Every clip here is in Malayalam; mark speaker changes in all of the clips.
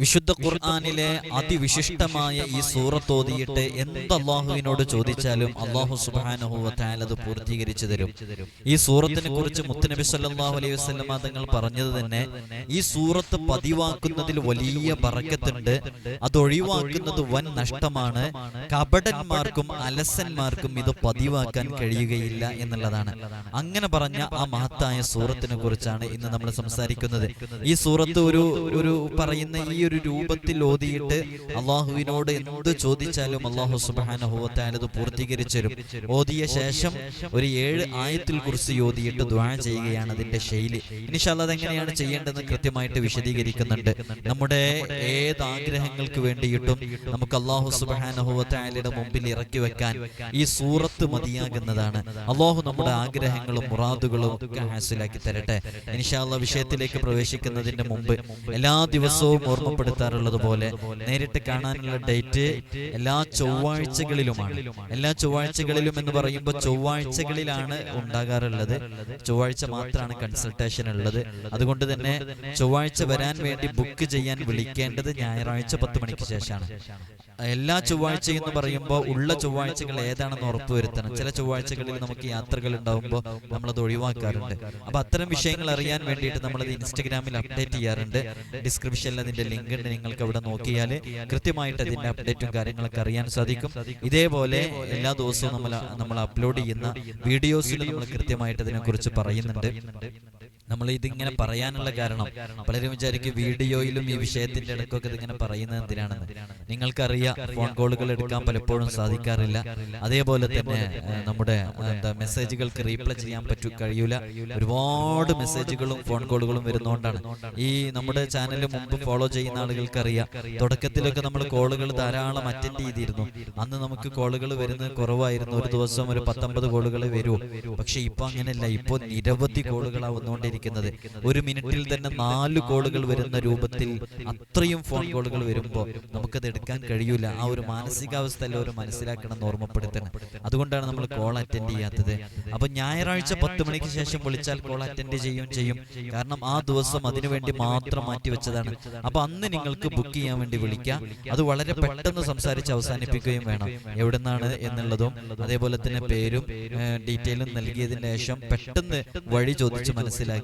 Speaker 1: വിശുദ്ധ ഖുർആാനിലെ അതിവിശിഷ്ടമായ ഈ സൂറത്ത് ഓതിയിട്ട് എന്ത് അള്ളാഹുവിനോട് ചോദിച്ചാലും അള്ളാഹു സുബാനഹുവത്തായാൽ അത് പൂർത്തീകരിച്ചു തരും. ഈ സൂറത്തിനെ കുറിച്ച് മുത്തനബി സല്ലാഹു അലൈഹി വസല്ലമ തങ്ങൾ പറഞ്ഞത് തന്നെ ഈ സൂറത്ത് പതിവാക്കുന്നതിൽ വലിയ പറക്കത്തുണ്ട് അത് ഒഴിവാക്കുന്നത് വൻ നഷ്ടമാണ്. കപടന്മാർക്കും അലസന്മാർക്കും ഇത് പതിവാക്കാൻ കഴിയുകയില്ല എന്നുള്ളതാണ്. അങ്ങനെ പറഞ്ഞ ആ മഹത്തായ സൂറത്തിനെ കുറിച്ചാണ് ഇന്ന് നമ്മൾ സംസാരിക്കുന്നത്. ഈ സൂറത്ത് ഒരു ഒരു പറയുന്ന ഈ ഒരു രൂപത്തിൽ ഓതിയിട്ട് അള്ളാഹുവിനോട് എന്ത് ചോദിച്ചാലും അള്ളാഹു അത് പൂർത്തീകരിച്ചു ഓതിയ ശേഷം ഒരു ഏഴ് ആയത്തിൽ കുറിച്ച് ഓതിയിട്ട് ദ്വാ ചെയ്യുകയാണ് അതിന്റെ ശൈലി. ഇനിഷാൽ അതെങ്ങനെയാണ് ചെയ്യേണ്ടതെന്ന് കൃത്യമായിട്ട് വിശദീകരിക്കുന്നുണ്ട്. നമ്മുടെ ഏത് ആഗ്രഹങ്ങൾക്ക് വേണ്ടിയിട്ടും നമുക്ക് അള്ളാഹു സുബാനഹുവത്തായാലയുടെ മുമ്പിൽ ഇറക്കി വെക്കാൻ ഈ സൂറത്ത് മതിയാകുന്നതാണ്. അള്ളാഹു നമ്മുടെ ആഗ്രഹങ്ങളും മുറാദുകളും ഒക്കെ ഹാസിലാക്കി തരട്ടെ. ഇനിഷാല്ല വിഷയത്തിലേക്ക് പ്രവേശിക്കുന്നതിന്റെ മുമ്പ് എല്ലാ ദിവസവും ഓർമ്മപ്പെടുത്താറുള്ളത് പോലെ നേരിട്ട് കാണാനുള്ള ഡേറ്റ് എല്ലാ ചൊവ്വാഴ്ചകളിലുമാണ്. എല്ലാ ചൊവ്വാഴ്ചകളിലും എന്ന് പറയുമ്പോൾ ചൊവ്വാഴ്ചകളിലാണ് ഉണ്ടാകാറുള്ളത്. ചൊവ്വാഴ്ച മാത്രമാണ് കൺസൾട്ടേഷൻ ഉള്ളത്. അതുകൊണ്ട് തന്നെ ചൊവ്വാഴ്ച വരാൻ വേണ്ടി ബുക്ക് ചെയ്യാൻ വിളിക്കേണ്ടത് ഞായറാഴ്ച പത്ത് മണിക്ക് ശേഷമാണ്. എല്ലാ ചൊവ്വാഴ്ച എന്ന് പറയുമ്പോൾ ഉള്ള ചൊവ്വാഴ്ചകൾ ഏതാണെന്ന് ഉറപ്പുവരുത്തണം ചില ചൊവ്വാഴ്ചകളിൽ നമുക്ക് യാത്രകൾ ഉണ്ടാകുമ്പോൾ നമ്മളത് ഒഴിവാക്കാറുണ്ട്. അപ്പൊ അത്തരം വിഷയങ്ങൾ അറിയാൻ വേണ്ടിയിട്ട് നമ്മളത് ഇൻസ്റ്റഗ്രാമിൽ അപ്ഡേറ്റ് ചെയ്യാറുണ്ട്. ഡിസ്ക്രിപ്ഷനിൽ അതിന്റെ ലിങ്ക് ഉണ്ട് നിങ്ങൾക്ക് അവിടെ നോക്കിയാൽ കൃത്യമായിട്ട് അതിന്റെ അപ്ഡേറ്റും കാര്യങ്ങളൊക്കെ അറിയാൻ സാധിക്കും. ഇതേപോലെ എല്ലാ ദിവസവും നമ്മൾ നമ്മൾ അപ്ലോഡ് ചെയ്യുന്ന വീഡിയോസിൽ നമ്മൾ കൃത്യമായിട്ട് അതിനെക്കുറിച്ച് പറയുന്നുണ്ട്. നമ്മൾ ഇതിങ്ങനെ പറയാനുള്ള കാരണം. പലരും വിചാരിക്കും വീഡിയോയിലും ഈ വിഷയത്തിന്റെ ഇടയ്ക്കൊക്കെ ഇതിങ്ങനെ പറയുന്നത് എന്തിനാണെന്ന്. നിങ്ങൾക്കറിയാം ഫോൺ കോളുകൾ എടുക്കാൻ പലപ്പോഴും സാധിക്കാറില്ല. അതേപോലെ തന്നെ നമ്മുടെ എന്താ മെസ്സേജുകൾക്ക് റീപ്ലൈ ചെയ്യാൻ പറ്റൂ കഴിയൂല ഒരുപാട് മെസ്സേജുകളും ഫോൺ കോളുകളും വരുന്നോണ്ടാണ്. ഈ നമ്മുടെ ചാനൽ മുമ്പ് ഫോളോ ചെയ്യുന്ന ആളുകൾക്ക് അറിയാം. തുടക്കത്തിലൊക്കെ നമ്മൾ കോളുകൾ ധാരാളം അറ്റൻഡ് ചെയ്തിരുന്നു. അന്ന് നമുക്ക് കോളുകൾ വരുന്നത് കുറവായിരുന്നു. ഒരു ദിവസം ഒരു പത്തൊമ്പത് കോളുകൾ വരൂ. പക്ഷെ ഇപ്പൊ അങ്ങനെയല്ല. ഇപ്പൊ നിരവധി കോളുകളാണ് വന്നുകൊണ്ടിരിക്കുന്നത് ഒരു മിനിറ്റിൽ തന്നെ നാല് കോളുകൾ വരുന്ന രൂപത്തിൽ അത്രയും ഫോൺ കോളുകൾ വരുമ്പോൾ നമുക്കത് എടുക്കാൻ കഴിയൂല. ആ ഒരു മാനസികാവസ്ഥ എല്ലാവരും മനസ്സിലാക്കണം എന്ന് ഓർമ്മപ്പെടുത്തണം. അതുകൊണ്ടാണ് നമ്മൾ കോൾ അറ്റൻഡ് ചെയ്യാത്തത്. അപ്പൊ ഞായറാഴ്ച പത്ത് മണിക്ക് ശേഷം വിളിച്ചാൽ കോൾ അറ്റൻഡ് ചെയ്യും ചെയ്യും. കാരണം ആ ദിവസം അതിനുവേണ്ടി മാത്രം മാറ്റി വെച്ചതാണ്. അപ്പൊ അന്ന് നിങ്ങൾക്ക് ബുക്ക് ചെയ്യാൻ വേണ്ടി വിളിക്കാം. അത് വളരെ പെട്ടെന്ന് സംസാരിച്ച് അവസാനിപ്പിക്കുകയും വേണം. എവിടുന്നാണ് എന്നുള്ളതും അതേപോലെ തന്നെ പേരും ഡീറ്റെയിലും നൽകിയതിന് ശേഷം പെട്ടെന്ന് വഴി ചോദിച്ച്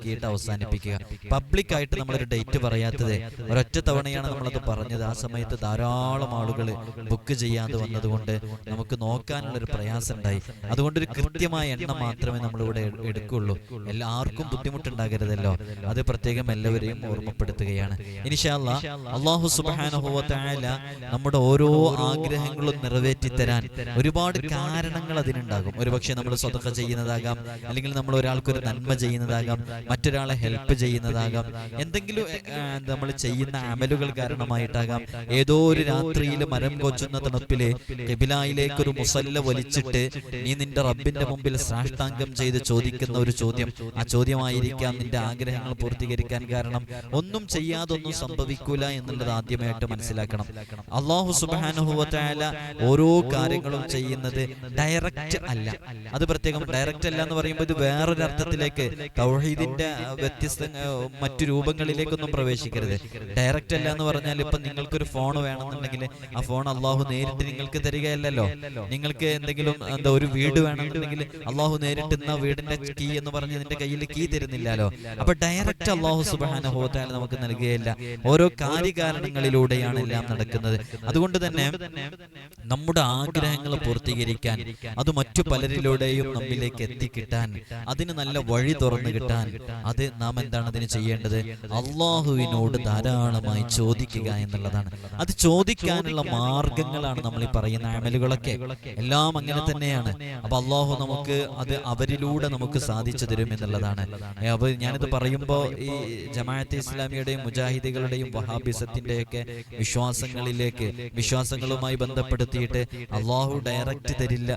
Speaker 1: മനസ്സിലാക്കിയിട്ട് അവസാനിപ്പിക്കുക. പബ്ലിക് ആയിട്ട് നമ്മളൊരു ഡേറ്റ് പറയാത്തത് ഒരൊറ്റ തവണയാണ് നമ്മളത് പറഞ്ഞത്. ആ സമയത്ത് ധാരാളം ആളുകൾ ബുക്ക് ചെയ്യാതെ വന്നതുകൊണ്ട് നമുക്ക് നോക്കാനുള്ളൊരു പ്രയാസം ഉണ്ടായി അതുകൊണ്ട് ഒരു കൃത്യമായ എണ്ണം മാത്രമേ നമ്മളിവിടെ എടുക്കുള്ളൂ. എല്ലാവർക്കും ബുദ്ധിമുട്ടുണ്ടാകരുതല്ലോ. അത് പ്രത്യേകം എല്ലാവരെയും ഓർമ്മപ്പെടുത്തുകയാണ്. ഇനിഷാല്ല അള്ളാഹു സുബാനുഭവത്തായ നമ്മുടെ ഓരോ ആഗ്രഹങ്ങളും നിറവേറ്റി തരാൻ ഒരുപാട് കാരണങ്ങൾ അതിനുണ്ടാകും. ഒരുപക്ഷെ നമ്മൾ സ്വതക്ക ചെയ്യുന്നതാകാം. അല്ലെങ്കിൽ നമ്മൾ ഒരാൾക്കൊരു നന്മ ചെയ്യുന്നതാകാം. മറ്റൊരാളെ ഹെൽപ്പ് ചെയ്യുന്നതാകാം. എന്തെങ്കിലും നമ്മൾ ചെയ്യുന്ന അമലുകൾ കാരണമായിട്ടാകാം. ഏതോ ഒരു രാത്രിയിൽ മരം കൊച്ചുന്ന തണുപ്പിലെ കെബിലായിലേക്ക് ഒരു മുസല്ല വലിച്ചിട്ട് നീ നിന്റെ റബ്ബിന്റെ മുമ്പിൽ സാഷ്ടാംഗം ചെയ്ത് ചോദിക്കുന്ന ഒരു ചോദ്യം. ആ ചോദ്യമായിരിക്കാം നിന്റെ ആഗ്രഹങ്ങൾ പൂർത്തീകരിക്കാൻ കാരണം. ഒന്നും ചെയ്യാതെ ഒന്നും സംഭവിക്കൂല എന്നുള്ളത് ആദ്യമായിട്ട് മനസ്സിലാക്കണം. അള്ളാഹു സുബാനുഭവത്തായ ഓരോ കാര്യങ്ങളും ചെയ്യുന്നത് ഡയറക്റ്റ് അല്ല. അത് പ്രത്യേകം ഡയറക്റ്റ് അല്ല എന്ന് പറയുമ്പോൾ ഇത് വേറൊരു അർത്ഥത്തിലേക്ക് തൗഹീദിന്റെ ആ, വ്യത്യസ്ത മറ്റു രൂപങ്ങളിലേക്കൊന്നും പ്രവേശിക്കരുത്. ഡയറക്റ്റ് അല്ല എന്ന് പറഞ്ഞാൽ ഇപ്പൊ നിങ്ങൾക്കൊരു ഫോൺ വേണമെന്നുണ്ടെങ്കിൽ ആ ഫോൺ അള്ളാഹു നേരിട്ട് നിങ്ങൾക്ക് തരികയല്ലല്ലോ. നിങ്ങൾക്ക് എന്തെങ്കിലും എന്താ ഒരു വീട് വേണമെന്നുണ്ടെങ്കിൽ അള്ളാഹു നേരിട്ട് ഇന്ന വീടിന്റെ കീ എന്ന് പറഞ്ഞ് നിന്റെ കയ്യിൽ കീ തരുന്നില്ലല്ലോ. അപ്പൊ ഡയറക്റ്റ് അള്ളാഹു സുബാന ഹോത്താൽ നമുക്ക് നൽകുകയില്ല. ഓരോ കാര്യകാരണങ്ങളിലൂടെയാണ് എല്ലാം നടക്കുന്നത്. അതുകൊണ്ട് തന്നെ നമ്മുടെ ആഗ്രഹങ്ങൾ പൂർത്തീകരിക്കാൻ അത് മറ്റു പലരിലൂടെയും നമ്മിലേക്ക് എത്തിക്കിട്ടാൻ അതിന് നല്ല വഴി തുറന്നു കിട്ടാൻ അത് നാം എന്താണ് അതിന് ചെയ്യേണ്ടത്? അള്ളാഹുവിനോട് ധാരാളമായി ചോദിക്കുക എന്നുള്ളതാണ്. അത് ചോദിക്കാനുള്ള മാർഗങ്ങളാണ് നമ്മൾ ഈ പറയുന്ന അമലുകളൊക്കെ. എല്ലാം അങ്ങനെ തന്നെയാണ്. അപ്പൊ അള്ളാഹു നമുക്ക് അത് അവരിലൂടെ നമുക്ക് സാധിച്ചു തരും എന്നുള്ളതാണ്. അപ്പൊ ഞാനിത് പറയുമ്പോ ഈ ജമാഅത്തെ ഇസ്ലാമിയുടെയും മുജാഹിദികളുടെയും വഹാബിസത്തിന്റെയൊക്കെ വിശ്വാസങ്ങളിലേക്ക് വിശ്വാസങ്ങളുമായി ബന്ധപ്പെടുത്തിയിട്ട് അള്ളാഹു ഡയറക്റ്റ് തരില്ല.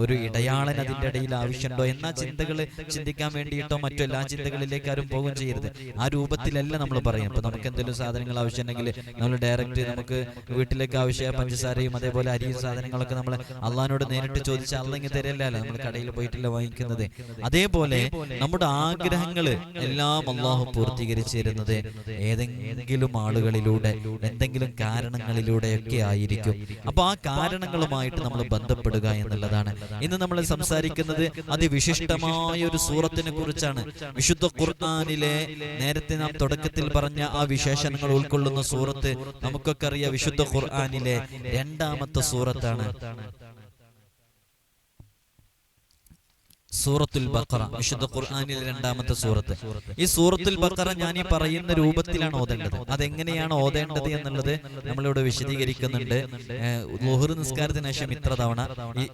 Speaker 1: ഒരു ഇടയാളൻ അതിന്റെ ഇടയിൽ ആവശ്യമുണ്ടോ എന്നാ ചിന്തകൾ ചിന്തിക്കാൻ വേണ്ടിയിട്ടോ മറ്റു എല്ലാ ചിന്തകളും ചിന്തകളിലേക്ക് ആരും പോകുകയും ചെയ്യരുത്. ആ രൂപത്തിലല്ല നമ്മൾ പറയും ഇപ്പൊ നമുക്ക് എന്തെങ്കിലും സാധനങ്ങൾ ആവശ്യമുണ്ടെങ്കിൽ നമ്മൾ ഡയറക്റ്റ് നമുക്ക് വീട്ടിലേക്ക് ആവശ്യമായ പഞ്ചസാരയും അതേപോലെ അരിയും സാധനങ്ങളൊക്കെ നമ്മൾ അള്ളഹാനോട് നേരിട്ട് ചോദിച്ചാൽ അല്ലെങ്കിൽ തരല്ലല്ലോ. നമ്മൾ കടയിൽ പോയിട്ടില്ല വാങ്ങിക്കുന്നത്. അതേപോലെ നമ്മുടെ ആഗ്രഹങ്ങൾ എല്ലാം അള്ളാഹു പൂർത്തീകരിച്ചു തരുന്നത് ഏതെങ്കിലും ആളുകളിലൂടെ എന്തെങ്കിലും കാരണങ്ങളിലൂടെയൊക്കെ ആയിരിക്കും. അപ്പൊ ആ കാരണങ്ങളുമായിട്ട് നമ്മൾ ബന്ധപ്പെടുക എന്നുള്ളതാണ്. ഇന്ന് നമ്മൾ സംസാരിക്കുന്നത് അതിവിശിഷ്ടമായ ഒരു സൂറത്തിനെ കുറിച്ചാണ്. വിശുദ്ധ ഖുർആാനിലെ നേരത്തെ നാം തുടക്കത്തിൽ പറഞ്ഞ ആ വിശേഷണങ്ങൾ ഉൾക്കൊള്ളുന്ന സൂറത്ത് നമുക്കൊക്കെ അറിയാം. വിശുദ്ധ ഖുർആാനിലെ രണ്ടാമത്തെ സൂറത്താണ്. സൂറത്തുൽ ബക്കറ വിശുദ്ധ ഖുർആാനിലെ രണ്ടാമത്തെ സൂറത്ത്. ഈ സൂറത്തുൽ ബക്കറ ഞാൻ ഈ പറയുന്ന രൂപത്തിലാണ് ഓതേണ്ടത് അതെങ്ങനെയാണ് ഓതേണ്ടത് എന്നുള്ളത് നമ്മളിവിടെ വിശദീകരിക്കുന്നുണ്ട്. ലുഹർ നിസ്കാരത്തിന് ശേഷം ഇത്ര തവണ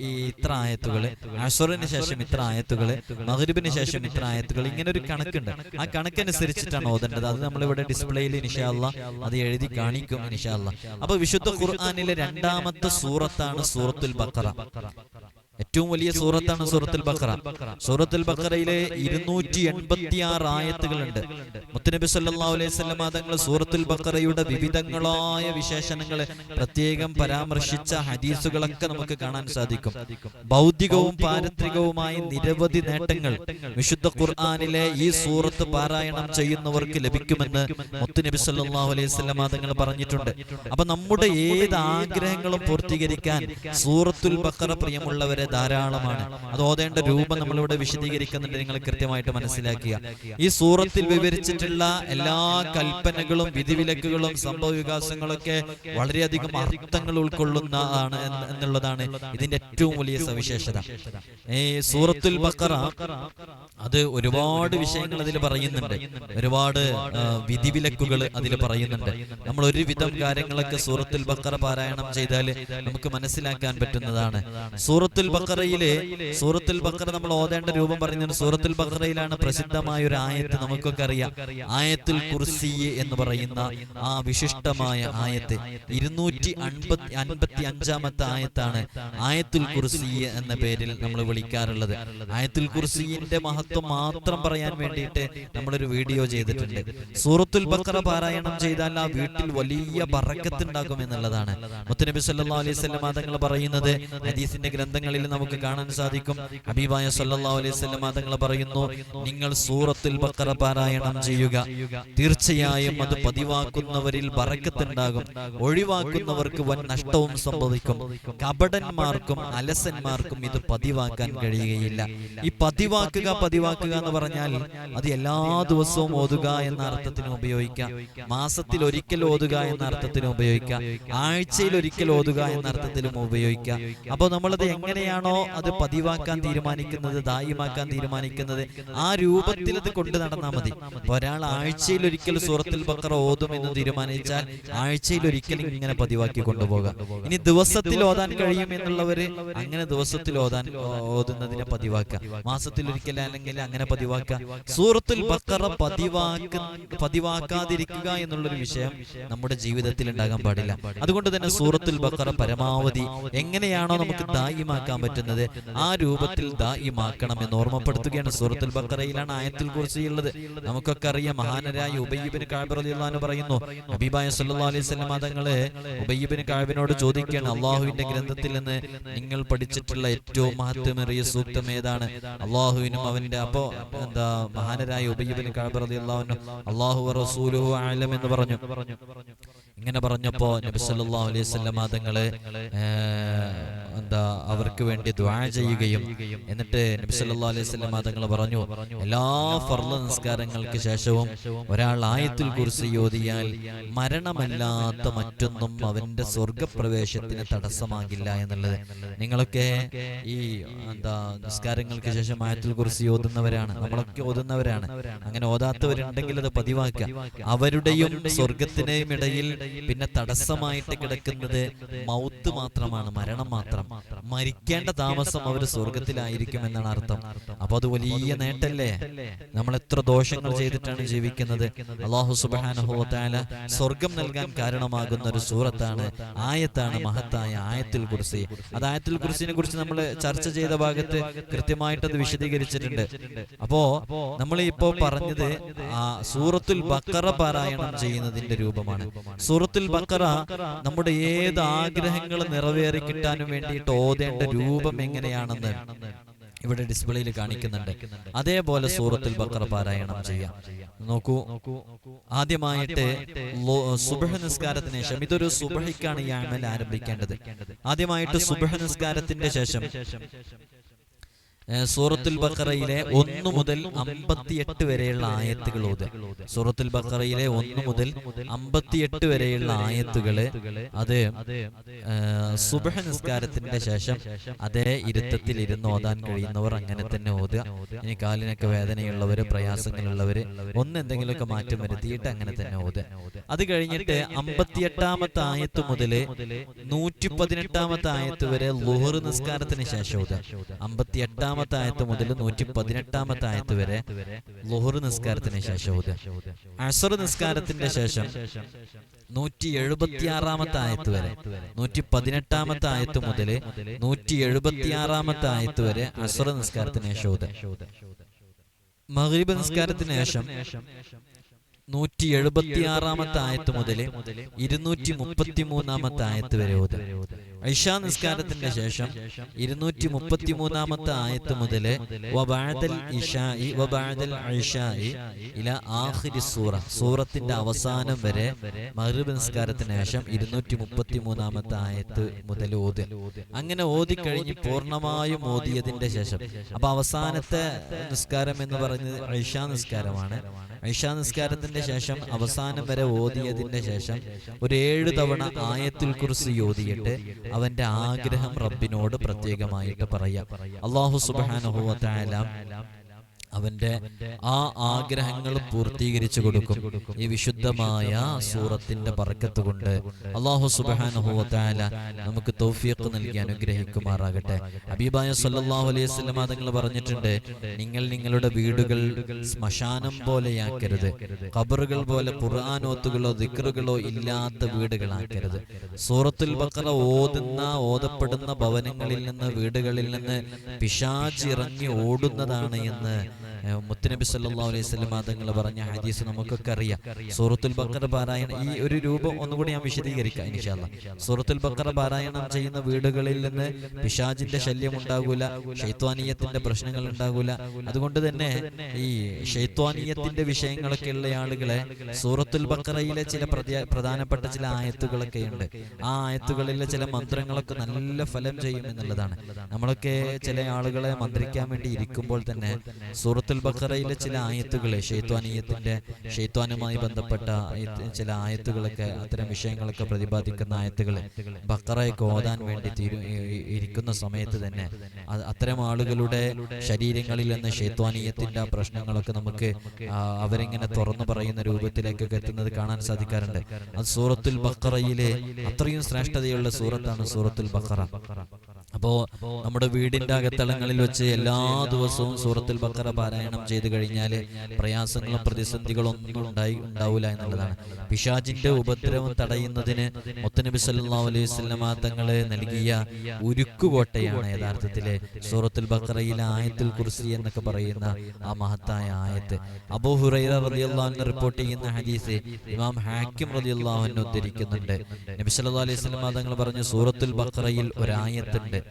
Speaker 1: ഈ- ഇത്ര ആയത്തുകൾ അഷറിന് ശേഷം ഇത്ര ആയത്തുകൾ മഹരിബിന് ശേഷം ഇത്ര ആയത്തുകൾ ഇങ്ങനെ ഒരു കണക്കുണ്ട്. ആ കണക്കനുസരിച്ചിട്ടാണ് ഓതേണ്ടത്. അത് നമ്മളിവിടെ ഡിസ്പ്ലേയിൽ നിഷാല്ല അത് എഴുതി കാണിക്കും നിഷാല്ല അപ്പൊ വിശുദ്ധ ഖുർആാനിലെ രണ്ടാമത്തെ സൂറത്താണ് സൂറത്തുൽ ബക്കറ ഏറ്റവും വലിയ സൂറത്താണ് സൂറത്തുൽ ബക്കറ സൂറത്തുൽ ബക്കറയിലെ ഇരുന്നൂറ്റി എൺപത്തി ആറ് ആയത്തുകളുണ്ട്. മുത്തനബി സല്ലല്ലാഹു അലൈഹി വസല്ലം തങ്ങൾ സൂറത്തുൽ ബക്കറയുടെ വിവിധങ്ങളായ വിശേഷണങ്ങളെ പ്രത്യേകം പരാമർശിച്ച ഹദീസുകളൊക്കെ നമുക്ക് കാണാൻ സാധിക്കും. ഭൗതികവും പാരത്രികവുമായ നിരവധി നേട്ടങ്ങൾ വിശുദ്ധ ഖുർആനിലെ ഈ സൂറത്ത് പാരായണം ചെയ്യുന്നവർക്ക് ലഭിക്കുമെന്ന് മുത്തുനബി സല്ലല്ലാഹു അലൈഹി വസല്ലം തങ്ങൾ പറഞ്ഞിട്ടുണ്ട്. അപ്പൊ നമ്മുടെ ഏത് ആഗ്രഹങ്ങളും പൂർത്തീകരിക്കാൻ സൂറത്തുൽ ബക്കറ പ്രിയമുള്ളവരെ ധാരാളമാണ്. അത് ഓതേണ്ട രൂപം നമ്മളിവിടെ വിശദീകരിക്കുന്നുണ്ട് നിങ്ങൾ കൃത്യമായിട്ട് മനസ്സിലാക്കുക. ഈ സൂറത്തിൽ വിവരിച്ചിട്ടുള്ള എല്ലാ കൽപ്പനകളും വിധിവിലക്കുകളും സംഭവ വികാസങ്ങളൊക്കെ വളരെയധികം അർത്ഥങ്ങൾ ഉൾക്കൊള്ളുന്നതാണ് എന്ന് എന്നുള്ളതാണ് ഇതിന്റെ ഏറ്റവും വലിയ സവിശേഷത. ഈ സൂറത്തുൽ ബക്കറ അത് ഒരുപാട് വിഷയങ്ങൾ അതിൽ പറയുന്നുണ്ട്. ഒരുപാട് വിധിവിലക്കുകൾ അതിൽ പറയുന്നുണ്ട്. നമ്മൾ ഒരുവിധം കാര്യങ്ങളൊക്കെ സൂറത്തുൽ ബക്കറ പാരായണം ചെയ്താൽ നമുക്ക് മനസ്സിലാക്കാൻ പറ്റുന്നതാണ്. സൂറത്തുൽ ബക്കറയിലെ സൂറത്തുൽ ബക്കറ നമ്മൾ ഓതേണ്ട രൂപം പറയുന്നത് സൂറത്തുൽ ബക്കറയിലാണ് പ്രസിദ്ധമായ ഒരു ആയത്ത് നമുക്കൊക്കെ അറിയാം. ആയത്തുൽ കുർസി എന്ന് പറയുന്ന ആ വിശിഷ്ടമായ ആയത്ത്. ഇരുന്നൂറ്റി അൻപത്തി അൻപത്തി അഞ്ചാമത്തെ ആയത്താണ് ആയത്തുൽ കുർസി എന്ന പേരിൽ നമ്മൾ വിളിക്കാറുള്ളത്. ആയത്തുൽ കുർസിന്റെ മഹത്വം മാത്രം പറയാൻ വേണ്ടിയിട്ട് നമ്മളൊരു വീഡിയോ ചെയ്തിട്ടുണ്ട്. സൂറത്തുൽ ബക്കറ പാരായണം ചെയ്താൽ ആ വീട്ടിൽ വലിയ ബറക്കത്തുണ്ടാകും എന്നുള്ളതാണ്. മുത്തനബി സല്ലാ അലൈഹി വസല്ലം തങ്ങൾ പറയുന്നത് ഹദീസിന്റെ ഗ്രന്ഥങ്ങളിൽ നമുക്ക് കാണാൻ സാധിക്കും. ഹബീബായ സല്ലാ അലൈഹി തങ്ങൾ പറയുന്നു നിങ്ങൾ സൂറത്തിൽ ബക്കറ പാരായണം ചെയ്യുക. തീർച്ചയായും അത് പതിവാക്കുന്നവരിൽ ബറക്കത്തുണ്ടാകും. ഒഴിവാക്കുന്നവർക്ക് വൻ നഷ്ടവും സംഭവിക്കും. കപടന്മാർക്കും അലസന്മാർക്കും ഇത് പതിവാക്കാൻ കഴിയുകയില്ല. ഈ പതിവാക്കുക പതിവാക്കുക എന്ന് പറഞ്ഞാൽ അത് എല്ലാ ദിവസവും ഓതുക എന്ന അർത്ഥത്തിന് ഉപയോഗിക്കാം. മാസത്തിൽ ഒരിക്കൽ ഓതുക എന്ന അർത്ഥത്തിന് ഉപയോഗിക്കാം. ആഴ്ചയിൽ ഒരിക്കൽ ഓതുക എന്ന അർത്ഥത്തിലും ഉപയോഗിക്കാം. അപ്പോൾ നമ്മളത് എങ്ങനെയാണോ അത് പതിവാക്കാൻ തീരുമാനിക്കുന്നത് ദായിമാക്കാൻ തീരുമാനിക്കുന്നത് ആ രൂപത്തിൽ അത് കൊണ്ടു നടന്നാൽ മതി. ഒരാൾ ആഴ്ചയിൽ ഒരിക്കൽ സൂറത്തിൽ ബക്കറ ഓതും എന്ന് തീരുമാനിച്ചാൽ ആഴ്ചയിൽ ഒരിക്കലും ഇങ്ങനെ പതിവാക്കി കൊണ്ടുപോകാം ഇനി ദിവസത്തിൽ ഓതാൻ കഴിയും എന്നുള്ളവര് അങ്ങനെ ദിവസത്തിൽ ഓതാൻ ഓതുന്നതിനെ പതിവാക്കുക മാസത്തിൽ ഒരിക്കൽ അല്ലെങ്കിൽ അങ്ങനെ പതിവാക്കുക സൂറത്തുൽ ബക്കറ പതിവാക്ക പതിവാക്കാതിരിക്കുക എന്നുള്ളൊരു വിഷയം നമ്മുടെ ജീവിതത്തിൽ ഉണ്ടാകാൻ പാടില്ല. അതുകൊണ്ട് തന്നെ സൂറത്തുൽ ബക്കറ പരമാവധി എങ്ങനെയാണോ നമുക്ക് ദായിമാക്കാൻ പറ്റുന്നത്. ആ രൂപത്തിൽ ദായിമാക്കണം എന്ന് ഓർമ്മപ്പെടുത്തുകയാണ് സൂറത്തുൽ ബക്കറയിലാണ് ആയത്തിൽ കുറിച്ചുള്ളത് നമുക്കൊക്കെ അറിയാം മഹാനരായ ഉബയ്യബിന് കാബിറലിള്ളാന്ന് പറയുന്നു അബിബായ സല്ലാ അലൈഹി തങ്ങൾ ഉബയ്യബിന് കാബിനോട് ചോദിക്കുകയാണ് അള്ളാഹുവിന്റെ ഗ്രന്ഥത്തിൽ നിന്ന് നിങ്ങൾ പഠിച്ചിട്ടുള്ള ഏറ്റവും മഹത്വമേറിയ സൂക്തം ഏതാണ്? അള്ളാഹുവിനും അവന്റെ അപ്പോ എന്താ മഹാനരായ ഉബയ്യബിന് കാബിറലിള്ളാഹുനും അള്ളാഹു റസൂലുഹു ആലം എന്ന് പറഞ്ഞു. ഇങ്ങനെ പറഞ്ഞപ്പോ നബി സല്ലല്ലാഹു അലൈഹി വസല്ലം തങ്ങൾ എന്താ അവർക്ക് വേണ്ടി ദുആ ചെയ്യുകയും എന്നിട്ട് നബി സല്ലല്ലാഹു അലൈഹി തങ്ങൾ പറഞ്ഞു എല്ലാ ഫർള നിസ്കാരങ്ങൾക്ക് ശേഷവും ഒരാൾ ആയത്തിൽ കുറിച്ച് ഓതിയാൽ മരണമല്ലാത്ത മറ്റൊന്നും അവന്റെ സ്വർഗപ്രവേശത്തിന് തടസ്സമാകില്ല എന്നുള്ളത്. നിങ്ങളൊക്കെ ഈ എന്താ നിസ്കാരങ്ങൾക്ക് ശേഷം ആയത്തിൽ കുറിച്ച് ഓതുന്നവരാണ് നമ്മളൊക്കെ ഓതുന്നവരാണ്. അങ്ങനെ ഓതാത്തവരുണ്ടെങ്കിൽ അത് പതിവാക്കുക. അവരുടെയും സ്വർഗത്തിനെയും ഇടയിൽ പിന്നെ തടസ്സമായിട്ട് കിടക്കുന്നത് മൗത്ത് മാത്രമാണ് മരണം മാത്രമാണ് മരിക്കേണ്ട താമസം അവർ സ്വർഗത്തിലായിരിക്കും എന്നാണ് അർത്ഥം. അപ്പൊ അത് വലിയ നേട്ടല്ലേ? നമ്മൾ എത്ര ദോഷങ്ങൾ ചെയ്തിട്ടാണ് ജീവിക്കുന്നത്? അള്ളാഹു സുബാനുഭവത്തായ സ്വർഗം നൽകാൻ കാരണമാകുന്ന ഒരു സൂറത്താണ് ആയത്താണ് മഹത്തായ ആയത്തിൽ കുറിച്ച് അത് ആയത്തിൽ കുറിച്ചിനെ കുറിച്ച് നമ്മൾ ചർച്ച ചെയ്ത ഭാഗത്ത് കൃത്യമായിട്ട് അത് വിശദീകരിച്ചിട്ടുണ്ട്. അപ്പോ നമ്മൾ ഇപ്പോ പറഞ്ഞത് ആ സൂറത്തുൽ ബക്കറ പാരായണം ചെയ്യുന്നതിന്റെ രൂപമാണ്. സൂറത്തുൽ ബക്കറ നമ്മുടെ ഏത് ആഗ്രഹങ്ങൾ നിറവേറി കിട്ടാനും വേണ്ടിയിട്ട് ഓതേണ്ട രൂപം എങ്ങനെയാണെന്ന് ഇവിടെ ഡിസ്പ്ലേയിൽ കാണിക്കുന്നുണ്ട്. അതേപോലെ സൂറത്തിൽ ബക്ര പാരായണം ചെയ്യാം. നോക്കൂ. ആദ്യമായിട്ട് സുബഹ നിസ്കാരത്തിന് ശേഷം ഇതൊരു സുബഹിക്കാണ് ഈ അമൽ ആരംഭിക്കേണ്ടത്. ആദ്യമായിട്ട് സുബഹ നിസ്കാരത്തിന്റെ ശേഷം സൂറത്തുൽ ബക്കറയിലെ ഒന്ന് മുതൽ അമ്പത്തിയെട്ട് വരെയുള്ള ആയത്തുകൾ ഓതുക സൂറത്തുൽ ബക്കറയിലെ ഒന്ന് മുതൽ അമ്പത്തിയെട്ട് വരെയുള്ള ആയത്തുകൾ അത് സുബഹ നിസ്കാരത്തിന്റെ ശേഷം അതേ ഇരുത്തത്തിൽ ഇരുന്ന് ഓതാൻ കഴിയുന്നവർ അങ്ങനെ തന്നെ ഓതുക. ഇനി കാലിനൊക്കെ വേദനയുള്ളവര് പ്രയാസങ്ങളുള്ളവര് ഒന്ന് എന്തെങ്കിലുമൊക്കെ മാറ്റം വരുത്തിയിട്ട് അങ്ങനെ തന്നെ ഓതുക. അത് കഴിഞ്ഞിട്ട് അമ്പത്തിയെട്ടാമത്തെ ആയത്ത് മുതൽ നൂറ്റി പതിനെട്ടാമത്തെ ആയത്ത് വരെ ലുഹർ നിസ്കാരത്തിന് ശേഷം ഓതുക. അമ്പത്തി എട്ടാമത്തെ ആയത്ത് മുതൽ നൂറ്റി പതിനെട്ടാമത്തെ ആയത്ത് വരെ ലുഹർ നിസ്കാരത്തിന് ശേഷം അസർ നിസ്കാരത്തിന്റെ ശേഷം നൂറ്റി എഴുപത്തി ആറാമത്തെ ആയത്ത് വരെ നൂറ്റി പതിനെട്ടാമത്തെ ആയത്ത് മുതൽ നൂറ്റി എഴുപത്തി ആറാമത്തെ ആയത്ത് വരെ അസർ നിസ്കാരത്തിന് ശേഷം മഗ്രിബ് നിസ്കാരത്തിന് ശേഷം നൂറ്റി എഴുപത്തി ആറാമത്തെ ആയത്ത് മുതൽ ഇരുന്നൂറ്റി മുപ്പത്തി മൂന്നാമത്തെ ആയത്ത് വരെ ഓത് ഐഷാ നിസ്കാരത്തിന്റെ ശേഷം ഇരുന്നൂറ്റി മുപ്പത്തി മൂന്നാമത്തെ ആയത്ത് മുതൽ സൂറ സൂറത്തിന്റെ അവസാനം വരെ മഗ്രിബ് നിസ്കാരത്തിന് ശേഷം ഇരുന്നൂറ്റി മുപ്പത്തി മൂന്നാമത്തെ ആയത്ത് മുതൽ ഓതി. അങ്ങനെ ഓതി കഴിഞ്ഞ് പൂർണമായും ഓതിയതിന്റെ ശേഷം. അപ്പൊ അവസാനത്തെ നിസ്കാരം എന്ന് പറയുന്നത് ഐഷാ നിസ്കാരമാണ്. ഐഷാ നിസ്കാരത്തിന്റെ ശേഷം അവസാനം വരെ ഓതിയതിന്റെ ശേഷം ഒരു ഏഴ് തവണ ആയത്തിൽ കുറിച്ച് ഓതിയിട്ട് അവന്റെ ആഗ്രഹം റബ്ബിനോട് പ്രത്യേകമായിട്ട് പറയാം. അള്ളാഹു സുബാനുഭവത്തായാല അവന്റെ ആ ആഗ്രഹങ്ങൾ പൂർത്തീകരിച്ചു കൊടുക്കും. ഈ വിശുദ്ധമായ സൂറത്തിന്റെ പറക്കത്ത് കൊണ്ട് അള്ളാഹു സുബാനുഭവത്തായാല നമുക്ക് തൗഫീഖ് നൽകി അനുഗ്രഹിക്കുമാറാകട്ടെ. അബീബായ സല്ലല്ലാഹു അലൈഹി വസല്ലം തങ്ങൾ പറഞ്ഞിട്ടുണ്ട് നിങ്ങൾ നിങ്ങളുടെ വീടുകൾ ശ്മശാനം പോലെയാക്കരുത്. ഖബറുകൾ പോലെ ഖുർആാനോത്തുകളോ ദിക്റുകളോ ഇല്ലാത്ത വീടുകളാക്കരുത്. സൂറത്തുൽ ബക്കറ ഓതുന്ന ഓതപ്പെടുന്ന ഭവനങ്ങളിൽ നിന്ന് വീടുകളിൽ നിന്ന് പിശാചിറങ്ങി ഓടുന്നതാണ് എന്ന് മുത്തുനബി സല്ലാ അലൈഹി വസല്ലം തങ്ങൾ പറഞ്ഞ ഹദീസ് നമുക്കൊക്കെ അറിയാം. സൂറത്തുൽ ബക്കർ പാരായണം ഈ ഒരു രൂപം ഒന്നുകൂടി ഞാൻ വിശദീകരിക്കാം ഇൻഷാല്ല സൂറത്തുൽ ബക്കർ പാരായണം ചെയ്യുന്ന വീടുകളിൽ നിന്ന് പിശാചിന്റെ ശല്യം ഉണ്ടാകൂല ഷൈത്വാനീയത്തിന്റെ പ്രശ്നങ്ങൾ ഉണ്ടാകൂല. അതുകൊണ്ട് തന്നെ ഈ ഷൈത്വാനീയത്തിന്റെ വിഷയങ്ങളൊക്കെ ഉള്ള ആളുകളെ സൂറത്തുൽ ബക്കറയിലെ ചില പ്രധാനപ്പെട്ട ചില ആയത്തുകളൊക്കെ ഉണ്ട്. ആ ആയത്തുകളിലെ ചില മന്ത്രങ്ങളൊക്കെ നല്ല ഫലം ചെയ്യും എന്നുള്ളതാണ്. നമ്മളൊക്കെ ചില ആളുകളെ മന്ത്രിക്കാൻ വേണ്ടി ഇരിക്കുമ്പോൾ തന്നെ സൂറത്തുൽ ബക്കറയിലെ ചില ആയത്തുകളെ ഷെയ്ത്വാനീയത്തിന്റെ ഷെയ്ത്വാനുമായി ബന്ധപ്പെട്ട ചില ആയത്തുകളൊക്കെ അത്തരം വിഷയങ്ങളൊക്കെ പ്രതിപാദിക്കുന്ന ആയത്തുകളെ ബക്കറയൊക്കെ ഓതാൻ വേണ്ടി തീരു ഇരിക്കുന്ന സമയത്ത് തന്നെ അത് അത്തരം ആളുകളുടെ ശരീരങ്ങളിൽ നിന്ന് ഷെയ്ത്വാനീയത്തിന്റെ ആ പ്രശ്നങ്ങളൊക്കെ നമുക്ക് അവരിങ്ങനെ തുറന്നു പറയുന്ന രൂപത്തിലേക്കൊക്കെ എത്തുന്നത് കാണാൻ സാധിക്കാറുണ്ട്. അത് സൂറത്തുൽ ബക്കറയിലെ അത്രയും ശ്രേഷ്ഠതയുള്ള സൂറത്താണ് സൂറത്തുൽ ബക്കറ അപ്പോ നമ്മുടെ വീടിന്റെ അകത്തളങ്ങളിൽ വെച്ച് എല്ലാ ദിവസവും സൂറത്തിൽ ബക്കറ പാരായണം ചെയ്തു കഴിഞ്ഞാൽ പ്രയാസങ്ങളും പ്രതിസന്ധികളും ഒന്നും ഉണ്ടായി ഉണ്ടാവില്ല എന്നുള്ളതാണ്. പിശാചിന്റെ ഉപദ്രവം തടയുന്നതിന് മുത്തനബി സല്ലാ അലൈഹി തങ്ങളെ നൽകിയ ഉരുക്കുകോട്ടയാണ് യഥാർത്ഥത്തിൽ സൂറത്തുൽ ബക്കറയിലെ ആയത്തുൽ കുർസി എന്നൊക്കെ പറയുന്ന ആ മഹത്തായ ആയത്ത്. അബൂ ഹുറൈറ അൻഹു റിപ്പോർട്ട് ചെയ്യുന്ന ഹദീസ് ഇമാം ഹാക്കിം റതിയുള്ള ഉദ്ധരിക്കുന്നുണ്ട്. നബി സല്ലല്ലാഹു അലൈഹി വസല്ലമ തങ്ങൾ പറഞ്ഞു സൂറത്തുൽ ബക്കറയിൽ ഒരു ആയത്തുണ്ട് ആ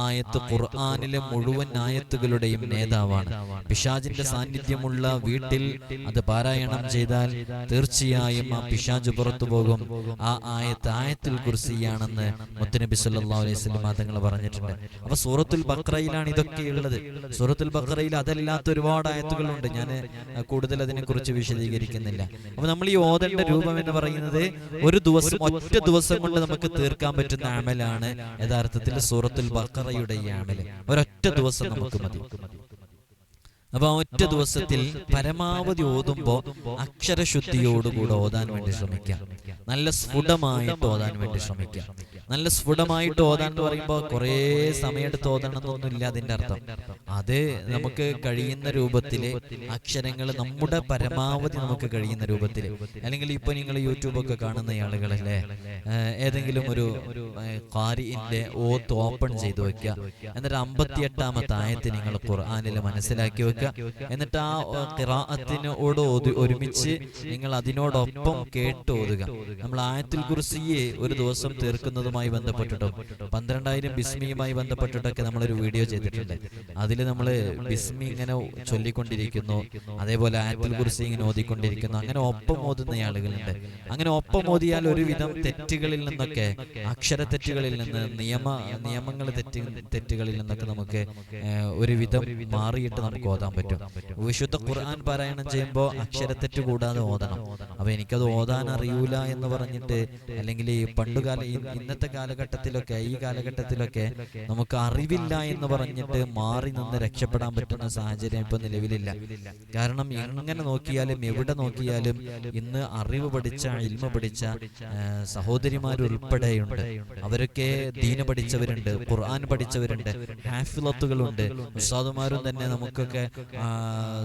Speaker 1: ആയത്ത് ഖുർആാനിലെ മുഴുവൻ ആയത്തുകളുടെയും നേതാവാണ്. പിശാജിന്റെ സാന്നിധ്യമുള്ള വീട്ടിൽ അത് പാരായണം ചെയ്താൽ തീർച്ചയായും ആ പിശാജ് പുറത്തു പോകും. ആ ആയത്ത് ആയത്തിൽ കുർസിയാണെന്ന് മുത്തനബി സല്ലാ അലൈഹി വസല്ലം തങ്ങൾ പറഞ്ഞിട്ടുണ്ട്. അപ്പൊ സൂറത്തുൽ ബക്രയിലാണ് ഇതൊക്കെ ഉള്ളത്. സൂറത്തുൽ ബക്രയിൽ അതല്ലാത്ത ഒരുപാട് ആയത്തുകളുണ്ട്. ഞാൻ കൂടുതൽ അതിനെക്കുറിച്ച് വിശദീകരിക്കുന്നില്ല. അപ്പൊ നമ്മൾ ഈ ഓതന്റെ രൂപം എന്ന് പറയുന്നത് ഒരു ദിവസം ഒറ്റ ദിവസം കൊണ്ട് നമുക്ക് തീർക്കാൻ പറ്റുന്ന അമലാണ് യഥാർത്ഥത്തിൽ സൂറത്തുൽ ബക്കറയുടെ അമൽ ഒരൊറ്റ ദിവസം നമുക്ക് മതി. അപ്പൊ ആ ഒറ്റ ദിവസത്തിൽ പരമാവധി ഓതുമ്പോ അക്ഷരശുദ്ധിയോടുകൂടെ ഓതാൻ വേണ്ടി ശ്രമിക്കാം. നല്ല സ്ഫുടമായിട്ട് ഓതാൻ വേണ്ടി ശ്രമിക്കാം. നല്ല സ്ഫുടമായിട്ട് എന്ന് പറയുമ്പോൾ കുറേ സമയമെടുത്ത് ഓതണം എന്നൊന്നും ഇല്ല അതിന്റെ അർത്ഥം. അത് നമുക്ക് കഴിയുന്ന രൂപത്തിൽ അക്ഷരങ്ങൾ നമ്മുടെ പരമാവധി നമുക്ക് കഴിയുന്ന രൂപത്തിൽ അല്ലെങ്കിൽ ഇപ്പൊ നിങ്ങൾ യൂട്യൂബൊക്കെ കാണുന്ന ആളുകളല്ലേ? ഏതെങ്കിലും ഒരു കാരിന്റെ ഓത്ത് ഓപ്പൺ ചെയ്തു വെക്കുക. എന്നിട്ട് അമ്പത്തി എട്ടാമത്തെ ആയത്ത് നിങ്ങൾ ഖുർആാനിൽ മനസ്സിലാക്കി വെക്കുക. എന്നിട്ട് ആ ഖിറാഅത്തിനോട് ഒരുമിച്ച് നിങ്ങൾ അതിനോടൊപ്പം കേട്ട് ഓതുക. നമ്മൾ ആയത്തിൽ കുറിച്ച് ഒരു ദിവസം തീർക്കുന്നതുമായി ബന്ധപ്പെട്ടിട്ടും പന്ത്രണ്ടായിരം ബിസ്മിയുമായി ബന്ധപ്പെട്ടിട്ടൊക്കെ നമ്മളൊരു വീഡിയോ ചെയ്തിട്ടുണ്ട്. അതിൽ നമ്മൾ ബിസ്മി ഇങ്ങനെ ചൊല്ലിക്കൊണ്ടിരിക്കുന്നു അതേപോലെ ആറ്റിൽ കുറിച്ച് ഇങ്ങനെ ഓതിക്കൊണ്ടിരിക്കുന്നു അങ്ങനെ ഒപ്പം ഓതുന്ന ആളുകളുണ്ട്. അങ്ങനെ ഒപ്പം ഓതിയാൽ ഒരുവിധം തെറ്റുകളിൽ നിന്നൊക്കെ അക്ഷര തെറ്റുകളിൽ നിന്ന് നിയമ നിയമങ്ങൾ തെറ്റ് തെറ്റുകളിൽ നിന്നൊക്കെ നമുക്ക് ഒരുവിധം മാറിയിട്ട് നമുക്ക് ഓതാൻ പറ്റും. വിശുദ്ധ ഖുർആൻ പാരായണം ചെയ്യുമ്പോൾ അക്ഷരത്തെറ്റ് കൂടാതെ ഓതണം. അപ്പൊ എനിക്കത് ഓതാൻ അറിയൂല എന്ന് പറഞ്ഞിട്ട് അല്ലെങ്കിൽ പണ്ടുകാല ഈ ഇന്നത്തെ കാലഘട്ടത്തിലൊക്കെ ഈ കാലഘട്ടത്തിലൊക്കെ നമുക്ക് അറിവില്ല എന്ന് പറഞ്ഞിട്ട് മാറി നിന്ന് രക്ഷപ്പെടാൻ പറ്റുന്ന സാഹചര്യം ഇപ്പൊ നിലവിലില്ല. കാരണം എങ്ങനെ നോക്കിയാലും എവിടെ നോക്കിയാലും ഇന്ന് അറിവ് പഠിച്ച ഇൽമ പഠിച്ച സഹോദരിമാരുൾപ്പെടെയുണ്ട് അവരൊക്കെ ദീന പഠിച്ചവരുണ്ട് ഖുർആൻ പഠിച്ചവരുണ്ട് ഹാഫിലത്തുകളുണ്ട്. ഉസ്താദുമാരും തന്നെ നമുക്കൊക്കെ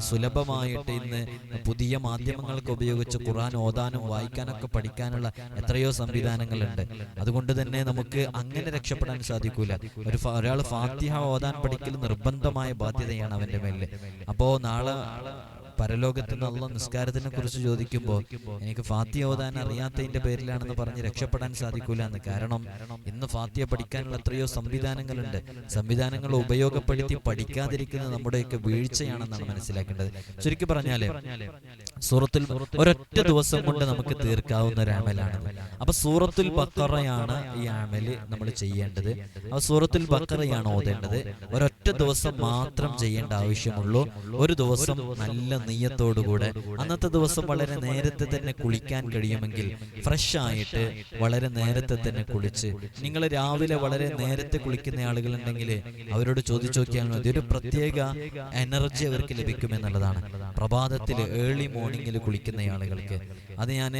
Speaker 1: സുലഭമായിട്ട് ഇന്ന് പുതിയ മാധ്യമങ്ങളൊക്കെ ഉപയോഗിച്ച് ഖുർആൻ ഓതാനും വായിക്കാനൊക്കെ പഠിക്കാനുള്ള എത്രയോ സംവിധാനങ്ങളുണ്ട്. അതുകൊണ്ട് തന്നെ നമുക്ക് അങ്ങനെ രക്ഷപ്പെടാൻ സാധിക്കൂല. ഒരു ഒരാൾ ഫാത്തിഹ ഓതാൻ പഠിക്കൽ നിർബന്ധമായ ബാധ്യതയാണ് അവന്റെ മേലിൽ അപ്പോ നാളെ പരലോകത്ത് നിന്ന് അള്ള നിസ്കാരത്തിനെ കുറിച്ച് ചോദിക്കുമ്പോൾ എനിക്ക് ഫാത്തിയ ഓതാൻ അറിയാത്തതിന്റെ പേരിലാണെന്ന് പറഞ്ഞ് രക്ഷപ്പെടാൻ സാധിക്കൂല എന്ന്. കാരണം ഇന്ന് ഫാത്തിയ പഠിക്കാനുള്ള എത്രയോ സംവിധാനങ്ങളുണ്ട്. സംവിധാനങ്ങൾ ഉപയോഗപ്പെടുത്തി പഠിക്കാതിരിക്കുന്നത് നമ്മുടെയൊക്കെ വീഴ്ചയാണെന്നാണ് മനസ്സിലാക്കേണ്ടത്. ചുരുക്കി പറഞ്ഞാൽ സൂറത്തിൽ ഒരൊറ്റ ദിവസം കൊണ്ട് നമുക്ക് തീർക്കാവുന്ന ഒരു അമലാണ്. അപ്പൊ സൂറത്തിൽ ബക്കറയാണ് ഈ അമൽ നമ്മൾ ചെയ്യേണ്ടത്. അപ്പൊ സൂറത്തിൽ ബക്കറയാണ് ഓതേണ്ടത്. ഒരൊറ്റ ദിവസം മാത്രം ചെയ്യേണ്ട ആവശ്യമുള്ളൂ. ഒരു ദിവസം നല്ല നെയ്യത്തോടുകൂടെ അന്നത്തെ ദിവസം വളരെ നേരത്തെ തന്നെ കുളിക്കാൻ കഴിയുമെങ്കിൽ ഫ്രഷ് ആയിട്ട് വളരെ നേരത്തെ തന്നെ കുളിച്ച് നിങ്ങൾ രാവിലെ വളരെ നേരത്തെ കുളിക്കുന്ന ആളുകൾ ആളുകളുണ്ടെങ്കിൽ അവരോട് ചോദിച്ചു നോക്കിയാൽ മതി. ഒരു പ്രത്യേക എനർജി അവർക്ക് ലഭിക്കുമെന്നുള്ളതാണ്. പ്രഭാതത്തിൽ ഏർലി മോർണിംഗിൽ കുളിക്കുന്ന ആളുകൾക്ക് അത് ഞാൻ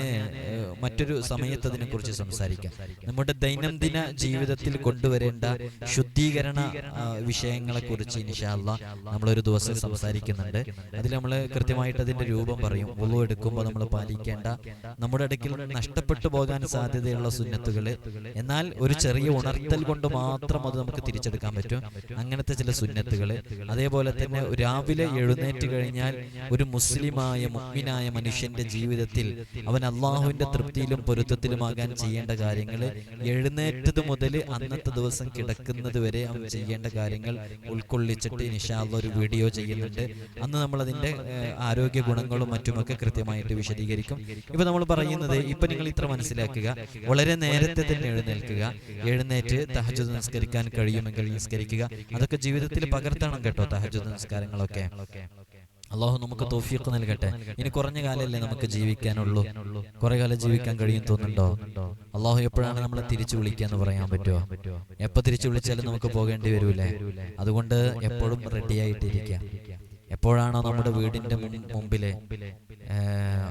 Speaker 1: മറ്റൊരു സമയത്ത് അതിനെ കുറിച്ച് സംസാരിക്കാം. നമ്മുടെ ദൈനംദിന ജീവിതത്തിൽ കൊണ്ടുവരേണ്ട ശുദ്ധീകരണ വിഷയങ്ങളെ കുറിച്ച് ഇൻഷാല്ല നമ്മളൊരു ദിവസം സംസാരിക്കുന്നുണ്ട്. അതിൽ നമ്മൾ കൃത്യമായിട്ട് അതിന്റെ രൂപം പറയും ഉളു എടുക്കുമ്പോൾ നമ്മൾ പാലിക്കേണ്ട നമ്മുടെ ഇടയ്ക്കിൽ നഷ്ടപ്പെട്ടു പോകാൻ സാധ്യതയുള്ള സുന്നത്തുകൾ എന്നാൽ ഒരു ചെറിയ ഉണർത്തൽ കൊണ്ട് മാത്രം അത് നമുക്ക് തിരിച്ചെടുക്കാൻ പറ്റും. അങ്ങനത്തെ ചില സുന്നത്തുകൾ അതേപോലെ തന്നെ രാവിലെ എഴുന്നേറ്റ് കഴിഞ്ഞാൽ ഒരു മുസ്ലിമായ മുഗ്മിനായ മനുഷ്യന്റെ ജീവിതത്തിൽ അവൻ അള്ളാഹുവിന്റെ തൃപ്തിയിലും പൊരുത്തത്തിലുമാകാൻ ചെയ്യേണ്ട കാര്യങ്ങൾ എഴുന്നേറ്റത് മുതൽ അന്നത്തെ ദിവസം കിടക്കുന്നത് വരെ അവൻ ചെയ്യേണ്ട കാര്യങ്ങൾ ഉൾക്കൊള്ളിച്ചിട്ട് നിഷാള്ള ഒരു വീഡിയോ ചെയ്യുന്നുണ്ട്. അന്ന് നമ്മൾ അതിന്റെ ആരോഗ്യ ഗുണങ്ങളും മറ്റുമൊക്കെ കൃത്യമായിട്ട് വിശദീകരിക്കും. ഇപ്പൊ നമ്മൾ പറയുന്നത് ഇപ്പൊ നിങ്ങൾ ഇത്ര മനസ്സിലാക്കുക. വളരെ നേരത്തെ തന്നെ എഴുന്നേൽക്കുക. എഴുന്നേറ്റ് തഹജു നിസ്കരിക്കാൻ കഴിയുമെങ്കിൽ നിസ്കരിക്കുക. അതൊക്കെ ജീവിതത്തിൽ പകർത്തണം കേട്ടോ തഹജു നിസ്കാരങ്ങളൊക്കെ. അള്ളാഹു നമുക്ക് തോഫീക്ക് നൽകട്ടെ. ഇനി കുറഞ്ഞ കാലല്ലേ നമുക്ക് ജീവിക്കാനുള്ളൂ. കുറെ കാലം ജീവിക്കാൻ കഴിയും തോന്നുന്നുണ്ടോ? അള്ളാഹു എപ്പോഴാണ് നമ്മളെ തിരിച്ചു വിളിക്കാന്ന് പറയാൻ പറ്റുമോ എപ്പോ തിരിച്ചു വിളിച്ചാലും നമുക്ക് പോകേണ്ടി വരൂലേ അതുകൊണ്ട് എപ്പോഴും റെഡിയായിട്ടിരിക്കാം എപ്പോഴാണോ നമ്മുടെ വീടിന്റെ മുമ്പിലെ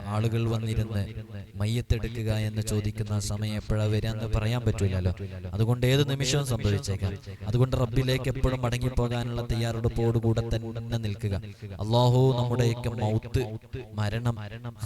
Speaker 1: ആളുകൾ വന്നിരുന്ന് മയ്യത്തെടുക്കുക എന്ന് ചോദിക്കുന്ന സമയം എപ്പോഴാ വരിക എന്ന് പറയാൻ പറ്റൂലല്ലോ. അതുകൊണ്ട് ഏത് നിമിഷവും സംഭവിച്ചേക്കാം. അതുകൊണ്ട് റബ്ബിലേക്ക് എപ്പോഴും മടങ്ങിപ്പോകാനുള്ള തയ്യാറെടുപ്പോടുകൂടെ തന്നെ നിൽക്കുക. അള്ളാഹു നമ്മുടെയൊക്കെ മൗത്ത് മരണം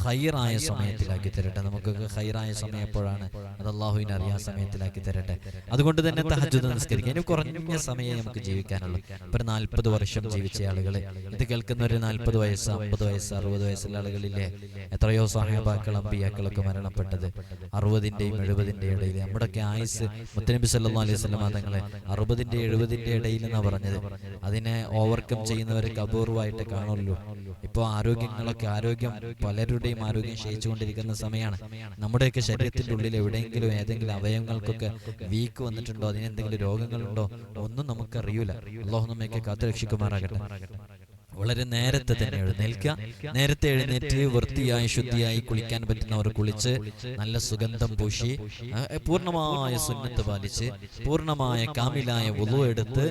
Speaker 1: ഹൈറായ സമയത്തിലാക്കി തരട്ടെ. നമുക്ക് ഹൈറായ സമയം എപ്പോഴാണ്? അത് അള്ളാഹുവിനെ അറിയാൻ സമയത്തിലാക്കി തരട്ടെ. അതുകൊണ്ട് തന്നെ തഹജുദ് നിസ്കരിക്കുക. ഇനി കുറഞ്ഞ സമയം നമുക്ക് ജീവിക്കാനുള്ളൂ. ഇപ്പൊ ഒരു നാൽപ്പത് വർഷം ജീവിച്ച ആളുകളെ ഇത് കേൾക്കുന്ന ഒരു നാൽപ്പത് വയസ്സ് അമ്പത് വയസ്സ് അറുപത് വയസ്സുള്ള ആളുകളില്ലേ? എത്രയോ സഹാബാക്കൾ അമ്പിയാക്കളൊക്കെ മരണപ്പെട്ടത്. അറുപതിന്റെയും എഴുപതിന്റെയും ഇടയിൽ. നമ്മുടെയൊക്കെ ആയുസ് മുത്തനബി സല്ലാ അലൈഹി സ്വലമ തങ്ങളെ അറുപതിന്റെ എഴുപതിന്റെ ഇടയിൽ എന്നാ പറഞ്ഞത്. അതിനെ ഓവർകം ചെയ്യുന്നവരൊക്കെ അപൂർവമായിട്ട് കാണുള്ളൂ ഇപ്പോൾ ആരോഗ്യങ്ങളൊക്കെ ആരോഗ്യം പലരുടെയും ആരോഗ്യം ക്ഷയിച്ചുകൊണ്ടിരിക്കുന്ന സമയമാണ്. നമ്മുടെയൊക്കെ ശരീരത്തിന്റെ ഉള്ളിൽ എവിടെയെങ്കിലും ഏതെങ്കിലും അവയവങ്ങൾക്കൊക്കെ വീക്ക് വന്നിട്ടുണ്ടോ? അതിനെന്തെങ്കിലും രോഗങ്ങളുണ്ടോ? ഒന്നും നമുക്കറിയൂല. അള്ളാഹു നമ്മയൊക്കെ കാത്തു രക്ഷിക്കുമാറാകട്ടെ വളരെ നേരത്തെ തന്നെ എഴുന്നേൽക്കുക. നേരത്തെ എഴുന്നേറ്റ് വൃത്തിയായി ശുദ്ധിയായി കുളിക്കാൻ പറ്റുന്നവർ കുളിച്ച് നല്ല സുഗന്ധം പൂശി പൂർണമായ സുന്നത്ത് പാലിച്ച് പൂർണമായ കാമിലായ ഉളു എടുത്ത്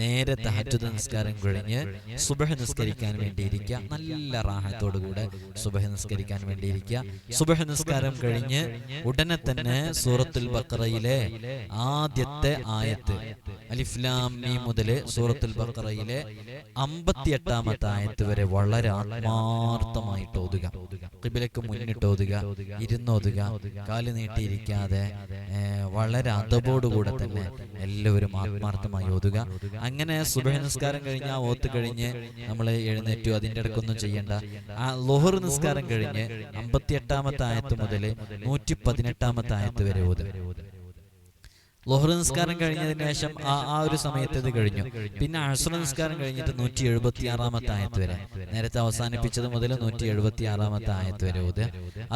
Speaker 1: നേരത്തെ തഹജുദ് നിസ്കാരം കഴിഞ്ഞ് സുബഹ നിസ്കരിക്കാൻ വേണ്ടിയിരിക്കുക. നല്ല റാഹത്തോടു കൂടെ സുബഹ നിസ്കരിക്കാൻ വേണ്ടിയിരിക്കുക. സുബഹ നിസ്കാരം കഴിഞ്ഞ് ഉടനെ തന്നെ സൂറത്തുൽ ബക്കറയിലെ ആദ്യത്തെ ആയത്ത്. അലിഫ്ലാം മീ മുതൽ സൂറത്തുൽ ബക്കറയിലെ അമ്പത്തിയെട്ടാമത്തെ ആയത്ത് വരെ വളരെ ആത്മാർത്ഥമായിട്ട് ഓതുക. കിബിലക്ക് മുന്നിട്ട് ഓതുക ഇരുന്നോതുക കാൽ നീട്ടിയിരിക്കാതെ വളരെ അതബോടുകൂടെ തന്നെ എല്ലാവരും ആത്മാർത്ഥമായി ഓതുക. അങ്ങനെ സുബഹ നിസ്കാരം കഴിഞ്ഞ് ആ ഓത്ത് കഴിഞ്ഞ് നമ്മൾ എഴുന്നേറ്റു അതിന്റെ അടുക്കൊന്നും ചെയ്യേണ്ട. ആ ലോഹർ നിസ്കാരം കഴിഞ്ഞ് അമ്പത്തി എട്ടാമത്തെ ആയത്ത് മുതൽ നൂറ്റി പതിനെട്ടാമത്തെ ആയത്ത് വരെ ഓതുക. ലോഹർ നിസ്കാരം കഴിഞ്ഞതിന് ശേഷം ആ ആ ഒരു സമയത്ത് ഇത് കഴിഞ്ഞു. പിന്നെ അഴ്സറ നിസ്കാരം കഴിഞ്ഞിട്ട് നൂറ്റി എഴുപത്തി ആറാമത്തെ ആയത്ത് വരെ. നേരത്തെ അവസാനിപ്പിച്ചത് മുതൽ നൂറ്റി എഴുപത്തി ആറാമത്തെ ആയത്ത് വരെ ഊത്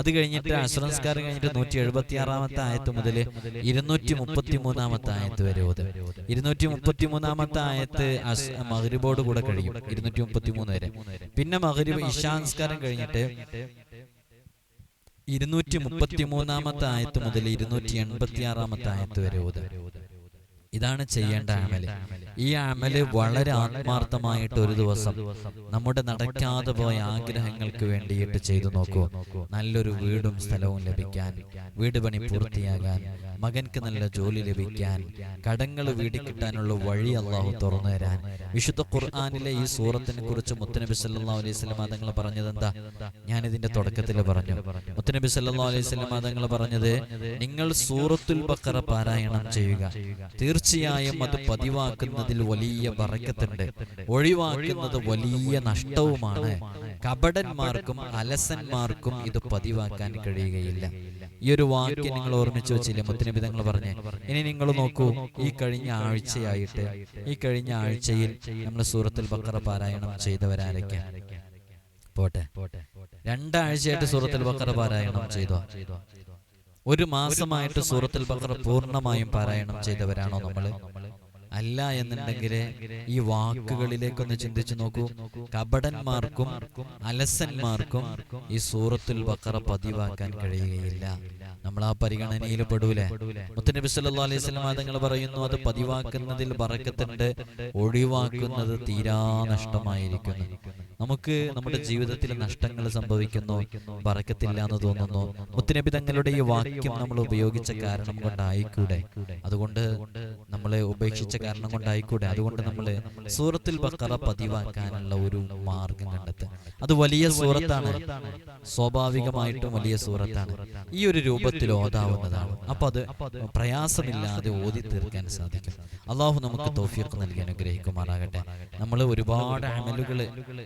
Speaker 1: അത് കഴിഞ്ഞിട്ട് അഴ്സറ നിസ്കാരം കഴിഞ്ഞിട്ട് നൂറ്റി എഴുപത്തി ആറാമത്തെ ആയത്ത് മുതൽ ഇരുന്നൂറ്റി മുപ്പത്തി മൂന്നാമത്തെ ആയത്ത് വരെ ഊത് ഇരുന്നൂറ്റി മുപ്പത്തി മൂന്നാമത്തെ ആയത്ത് മകരിബോട് കൂടെ കഴിയും. ഇരുന്നൂറ്റി മുപ്പത്തി മൂന്ന് വരെ. പിന്നെ മഗ്രിബ് ഇഷാ നിസ്കാരം കഴിഞ്ഞിട്ട് ഇരുന്നൂറ്റി മുപ്പത്തി മൂന്നാമത്തെ ആയത്ത് മുതൽ ഇരുന്നൂറ്റി എൺപത്തി ആറാമത്തെ ആയത്ത് വരെ ഓത് ഇതാണ് ചെയ്യേണ്ട അമൽ. ഈ അമൽ വളരെ ആത്മാർത്ഥമായിട്ട് ഒരു ദിവസം. നമ്മുടെ നടക്കാതെ പോയ ആഗ്രഹങ്ങൾക്ക് വേണ്ടിയിട്ട് ചെയ്തു നോക്കൂ. നല്ലൊരു വീടും സ്ഥലവും ലഭിക്കാൻ വീട് പണി പൂർത്തിയാകാൻ മകൻക്ക് നല്ല ജോലി ലഭിക്കാൻ കടങ്ങൾ വീടിക്കിട്ടാനുള്ള വഴി അള്ളാഹു തുറന്നു തരാൻ വിശുദ്ധ ഖുർആാനിലെ ഈ സൂറത്തിനെ കുറിച്ച് മുത്തനബി സല്ലാ അലൈഹി സ്വലം തങ്ങൾ പറഞ്ഞത് എന്താ? ഞാൻ ഇതിന്റെ തുടക്കത്തിൽ പറഞ്ഞു. മുത്തനബി സല്ലാ അലൈഹി സ്വലം തങ്ങൾ പറഞ്ഞത് നിങ്ങൾ സൂറത്തുൽ ബക്കറ പാരായണം ചെയ്യുക. തീർച്ചയായും അത് പതിവാക്കുന്നതിൽ വലിയ പറക്കത്തുണ്ട് ഒഴിവാക്കുന്നത് വലിയ നഷ്ടവുമാണ്. കപടന്മാർക്കും അലസന്മാർക്കും ഇത് പതിവാക്കാൻ കഴിയുകയില്ല. ഈ ഒരു വാക്യം നിങ്ങൾ ഓർമ്മിച്ചു വെച്ചില്ലേ? മുത്തനബി തങ്ങൾ പറഞ്ഞേ ഇനി നിങ്ങൾ നോക്കൂ ഈ കഴിഞ്ഞ ആഴ്ചയായിട്ട് ഈ കഴിഞ്ഞ ആഴ്ചയിൽ നമ്മൾ സൂറത്തിൽ ബക്കറ പാരായണം ചെയ്തവരാരൊക്കെ? പോട്ടെ. രണ്ടാഴ്ചയായിട്ട് സൂറത്തിൽ ബക്കറ പാരായണം ചെയ്തോ? ഒരു മാസമായിട്ട് സൂറത്തുൽ ബക്കറ പൂർണമായും പാരായണം ചെയ്തവരാണോ നമ്മൾ? അല്ല എന്നുണ്ടെങ്കിൽ ഈ വാക്കുകളിലേക്കൊന്ന് ചിന്തിച്ചു നോക്കൂ. കപടന്മാർക്കും അലസന്മാർക്കും ഈ സൂറത്തുൽ ബക്കറ പതിവാക്കാൻ കഴിയുകയില്ല. നമ്മൾ ആ പരിഗണനയിൽ പെടൂലേ മുത്തനബി സല്ലല്ലാഹു അലൈഹി തങ്ങൾ പറയുന്നു അത് പതിവാക്കുന്നതിൽ ബറക്കത്തുണ്ട് ഒഴിവാക്കുന്നത് തീരാ നഷ്ടമായിരിക്കുന്നു. നമുക്ക് നമ്മുടെ ജീവിതത്തിൽ നഷ്ടങ്ങൾ സംഭവിക്കുന്നു പറക്കത്തില്ല എന്ന് തോന്നുന്നു മുത്തനബി തങ്ങളുടെ ഈ വാക്യം നമ്മൾ ഉപയോഗിച്ച കാരണം കൊണ്ടായിക്കൂടെ? അതുകൊണ്ട് നമ്മൾ ഉപേക്ഷിച്ച കാരണം കൊണ്ടായിക്കൂടെ? അതുകൊണ്ട് നമ്മൾ സൂറത്തിൽ ബക്കറ പതിവാക്കാനുള്ള ഒരു മാർഗം കണ്ടെത്തുക. അത് വലിയ സൂറത്താണ്. സ്വാഭാവികമായിട്ടും വലിയ സൂറത്താണ്. ഈ ഒരു രൂപത്തിൽ ഓതാവുന്നതാണ് അപ്പൊ അത് പ്രയാസമില്ലാതെ ഓതി തീർക്കാൻ സാധിക്കും. അള്ളാഹു നമുക്ക് തോഫിയൊക്കെ നൽകി അനുഗ്രഹിക്കുമാറാകട്ടെ. നമ്മൾ ഒരുപാട് അമലുകൾ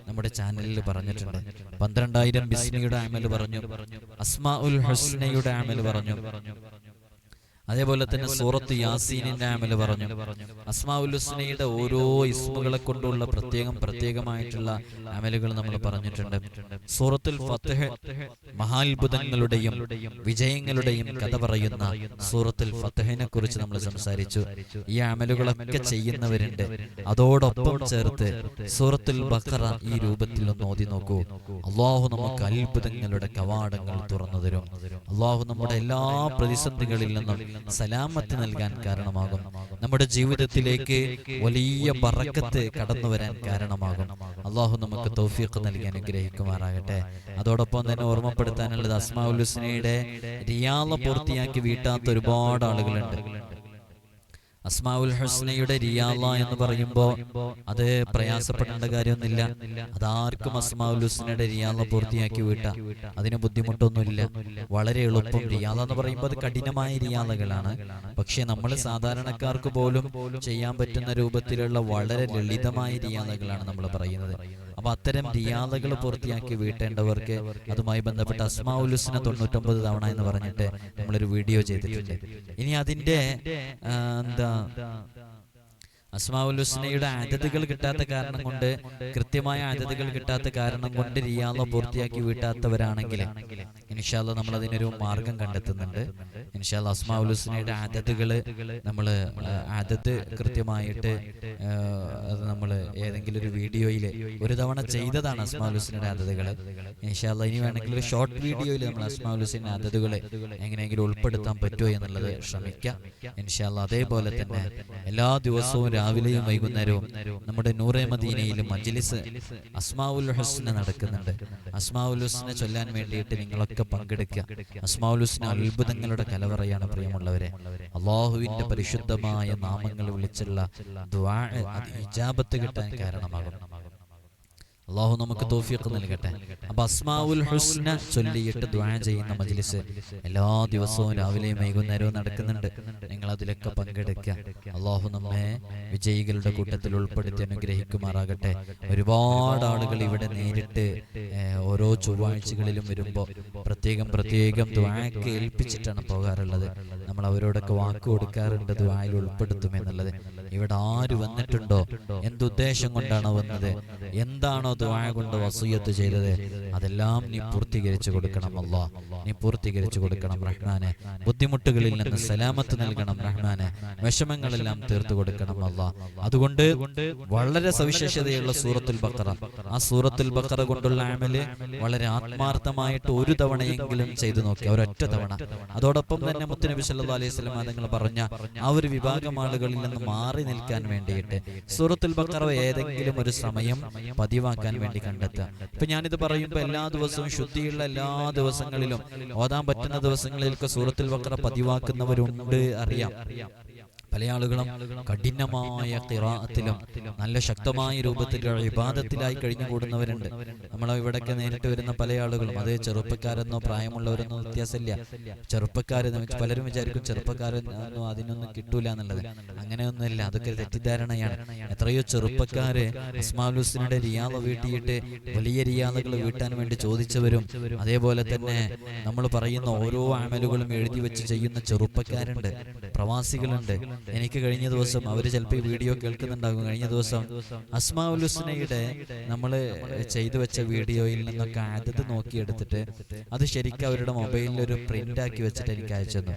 Speaker 1: നമ്മുടെ ചാനലിൽ പറഞ്ഞിട്ടുണ്ട്. പന്ത്രണ്ടായിരം ബിസ്മിയുടെ അമൽ പറഞ്ഞു. അസ്മാ ഉൽ ഹസ്നയുടെ അമൽ പറഞ്ഞു. അതേപോലെ തന്നെ സൂറത്ത് യാസീനിന്റെ അമൽ പറഞ്ഞു. അസ്മാഉൽ ഹുസ്നയുടെ ഓരോ ഇസ്മുകളെ കൊണ്ടുള്ള പ്രത്യേകം പ്രത്യേകമായിട്ടുള്ള അമലുകൾ നമ്മൾ പറഞ്ഞിട്ടുണ്ട്. സൂറത്തുൽ ഫത്തഹ് മഹാത്ഭുതങ്ങളുടെയും വിജയങ്ങളുടെയും കഥ പറയുന്ന സൂറത്തുൽ ഫത്തഹിനെ കുറിച്ച് നമ്മൾ സംസാരിച്ചു. ഈ അമലുകളൊക്കെ ചെയ്യുന്നവരുണ്ട്. അതോടൊപ്പം ചേർത്ത് സൂറത്തുൽ ബക്കറ ഈ രൂപത്തിൽ ഒന്ന് ഓതി നോക്കൂ. അള്ളാഹു നമുക്ക് അത്ഭുതങ്ങളുടെ കവാടങ്ങൾ തുറന്നു തരും. അള്ളാഹു നമ്മുടെ എല്ലാ പ്രതിസന്ധികളിൽ നിന്നും സലാമത്ത് നൽകാൻ കാരണമാകും. നമ്മുടെ ജീവിതത്തിലേക്ക് വലിയ ബറക്കത്ത് കടന്നു വരാൻ കാരണമാകും. അള്ളാഹു നമുക്ക് തൗഫീഖ് നൽകി അനുഗ്രഹിക്കുമാറാകട്ടെ. അതോടൊപ്പം തന്നെ ഓർമ്മപ്പെടുത്താനുള്ളത് അസ്മാഉൽ ഹുസ്നയുടെ റിയാള പൂർത്തിയാക്കി വീട്ടാത്ത ഒരുപാട് ആളുകളുണ്ട്. അസ്മാഉൽ ഹുസ്നയുടെ റിയാല എന്ന് പറയുമ്പോൾ അത് പ്രയാസപ്പെടേണ്ട കാര്യമൊന്നുമില്ല. അതാർക്കും അസ്മാവുൽ ഹുസ്നയുടെ റിയാല പൂർത്തിയാക്കി വിട്ട. അതിന് ബുദ്ധിമുട്ടൊന്നുമില്ല. വളരെ എളുപ്പം റിയാല എന്ന് പറയുമ്പോൾ അത് കഠിനമായ റിയാലകളാണ് പക്ഷെ നമ്മൾ സാധാരണക്കാർക്ക് പോലും ചെയ്യാൻ പറ്റുന്ന രൂപത്തിലുള്ള വളരെ ലളിതമായ റിയാലകളാണ് നമ്മൾ പറയുന്നത്. അപ്പൊ അത്തരം റിയാദകൾ പൂർത്തിയാക്കി വീട്ടേണ്ടവർക്ക് അതുമായി ബന്ധപ്പെട്ട അസ്മാഉൽ ഹുസ്ന തൊണ്ണൂറ്റൊമ്പത് തവണ എന്ന് പറഞ്ഞിട്ട് നമ്മളൊരു വീഡിയോ ചെയ്തിട്ടുണ്ട്. ഇനി അതിന്റെ എന്താ അസ്മാഉൽ ഹുസ്നയുടെ ആദതുകൾ കിട്ടാത്ത കാരണം കൊണ്ട് കൃത്യമായ ആദ്യതകൾ കിട്ടാത്ത കാരണം കൊണ്ട് റിയാദ പൂർത്തിയാക്കി വീട്ടാത്തവരാണെങ്കിൽ ഇൻഷാല്ല നമ്മൾ അതിനൊരു മാർഗം കണ്ടെത്തുന്നുണ്ട്. ഇൻഷാല്ല അസ്മാഉൽ ഹുസ്നയുടെ ആദതുകൾ നമ്മൾ ആദത്ത് കൃത്യമായിട്ട് അത് നമ്മൾ ഏതെങ്കിലും ഒരു വീഡിയോയിൽ ഒരു തവണ ചെയ്തതാണ് അസ്മാഉൽ ഹുസ്നയുടെ ആദതുകൾ ഇൻഷാല്ല ഇനി വേണമെങ്കിൽ ഒരു ഷോർട്ട് വീഡിയോയിൽ നമ്മൾ അസ്മാഉൽ ഹുസ്നയുടെ ആദതുകളെ എങ്ങനെയെങ്കിലും ഉൾപ്പെടുത്താൻ പറ്റുമോ എന്നുള്ളത് ശ്രമിക്കാം. ഇൻഷാല്ല അതേപോലെ തന്നെ എല്ലാ ദിവസവും രാവിലെയും വൈകുന്നേരവും നമ്മുടെ നൂറെ മദീനയിലും മജ്ലിസ് അസ്മാവുൽ ഹുസ്ന നടക്കുന്നുണ്ട്. അസ്മാവുൽ ഹുസ്ന ചൊല്ലാൻ വേണ്ടിയിട്ട് നിങ്ങളൊക്കെ പങ്കെടുക്കുക. അസ്മാവുൽ ഹുസ്ന അത്ഭുതങ്ങളുടെ കലവറയാണ് പ്രിയമുള്ളവരെ. അള്ളാഹുവിന്റെ പരിശുദ്ധമായ നാമങ്ങൾ വിളിച്ചുള്ള ദ്വാ അത് ഇജാബത്ത് കിട്ടാൻ കാരണമാകും. അള്ളാഹു നമുക്ക് തോഫിയൊക്കെ നൽകട്ടെ. അപ്പൊ അസ്മാവുൽ ഹുസ്ന ചൊല്ലിയിട്ട് ദ്വാ ചെയ്യുന്ന മജ്ലിസ്. എല്ലാ ദിവസവും രാവിലെയും വൈകുന്നേരവും നടക്കുന്നുണ്ട്. നിങ്ങൾ അതിലൊക്കെ പങ്കെടുക്കുക. അള്ളാഹു നമ്മെ വിജയികളുടെ കൂട്ടത്തിൽ ഉൾപ്പെടുത്തി അനുഗ്രഹിക്കുമാറാകട്ടെ. ഒരുപാട് ആളുകൾ ഇവിടെ നേരിട്ട് ഓരോ ചൊവ്വാഴ്ചകളിലും വരുമ്പോൾ പ്രത്യേകം പ്രത്യേകം ദ്വാക്ക് ഏൽപ്പിച്ചിട്ടാണ് പോകാറുള്ളത്. നമ്മൾ അവരോടൊക്കെ വാക്ക് കൊടുക്കാറുണ്ട് ദ്വായിൽ ഉൾപ്പെടുത്തുമെന്നുള്ളത് ഇവിടെ ആര് വന്നിട്ടുണ്ടോ? എന്തുദ്ദേശം കൊണ്ടാണോ വന്നത്? എന്താണോ ദ്വായ കൊണ്ട് വസൂയത്ത് ചെയ്തത്? അതെല്ലാം നീ പൂർത്തീകരിച്ചു കൊടുക്കണം അല്ലോ നീ പൂർത്തീകരിച്ചു കൊടുക്കണം റഹ്മാനെ. ബുദ്ധിമുട്ടുകളിൽ നിന്ന് സലാമത്ത് നൽകണം റഹ്മാനെ. വിഷമങ്ങളെല്ലാം തീർത്തു കൊടുക്കണം അല്ലോ അതുകൊണ്ട് വളരെ സവിശേഷതയുള്ള സൂറത്തുൽ ബക്കറ ആ സൂറത്തുൽ ബക്കറ കൊണ്ടുള്ള ആമൽ വളരെ ആത്മാർത്ഥമായിട്ട് ഒരു തവണയെങ്കിലും ചെയ്തു നോക്കി ഒരൊറ്റ തവണ. അതോടൊപ്പം തന്നെ മുത്തുനബി സല്ലല്ലാഹു അലൈഹി നിങ്ങൾ പറഞ്ഞ ആ ഒരു വിഭാഗം ആളുകളിൽ നിന്ന് മാറി നിൽക്കാൻ വേണ്ടിയിട്ട് സൂറത്തുൽ ബക്കറ ഏതെങ്കിലും ഒരു സമയം പതിവാക്കാൻ വേണ്ടി കണ്ടെത്തുക. ഇപ്പൊ ഞാനിത് പറയുമ്പോൾ എല്ലാ ദിവസവും ശുദ്ധിയുള്ള എല്ലാ ദിവസങ്ങളിലും ഓതാൻ പറ്റുന്ന ദിവസങ്ങളിലൊക്കെ സൂറത്തുൽ ബക്കറ പതിവാക്കുന്നവരുണ്ട് അറിയാം. പല ആളുകളും കഠിനമായ കിറാത്തിലും നല്ല ശക്തമായ രൂപത്തിൽ വിവാദത്തിലായി കഴിഞ്ഞു കൂടുന്നവരുണ്ട് നമ്മൾ ഇവിടൊക്കെ നേരിട്ട് വരുന്ന പല ആളുകളും അത് ചെറുപ്പക്കാരെന്നോ പ്രായമുള്ളവരെന്നോ വ്യത്യാസമില്ല. ചെറുപ്പക്കാരെന്ന് പലരും വിചാരിക്കും ചെറുപ്പക്കാരെന്നോ അതിനൊന്നും കിട്ടൂല എന്നുള്ളത്. അങ്ങനെയൊന്നുമില്ല അതൊക്കെ തെറ്റിദ്ധാരണയാണ്. എത്രയോ ചെറുപ്പക്കാര് അസ്മാലുസിനുടെ റിയാദ വീട്ടിയിട്ട് വലിയ റിയാദകൾ വീട്ടാൻ വേണ്ടി ചോദിച്ചവരും അതേപോലെ തന്നെ നമ്മൾ പറയുന്ന ഓരോ ആമലുകളും എഴുതി വെച്ച് ചെയ്യുന്ന ചെറുപ്പക്കാരുണ്ട്. പ്രവാസികളുണ്ട്. എനിക്ക് കഴിഞ്ഞ ദിവസം അവർ ചിലപ്പോൾ ഈ വീഡിയോ കേൾക്കുന്നുണ്ടാകും. കഴിഞ്ഞ ദിവസം അസ്മാഉൽ ഹുസ്നയുടെ നമ്മൾ ചെയ്തു വെച്ച വീഡിയോയിൽ നിന്നൊക്കെ ആദ്യത്തെ നോക്കിയെടുത്തിട്ട് അത് ശരിക്കും അവരുടെ മൊബൈലിൽ ഒരു പ്രിന്റ് ആക്കി വെച്ചിട്ട് എനിക്ക് അയച്ചത്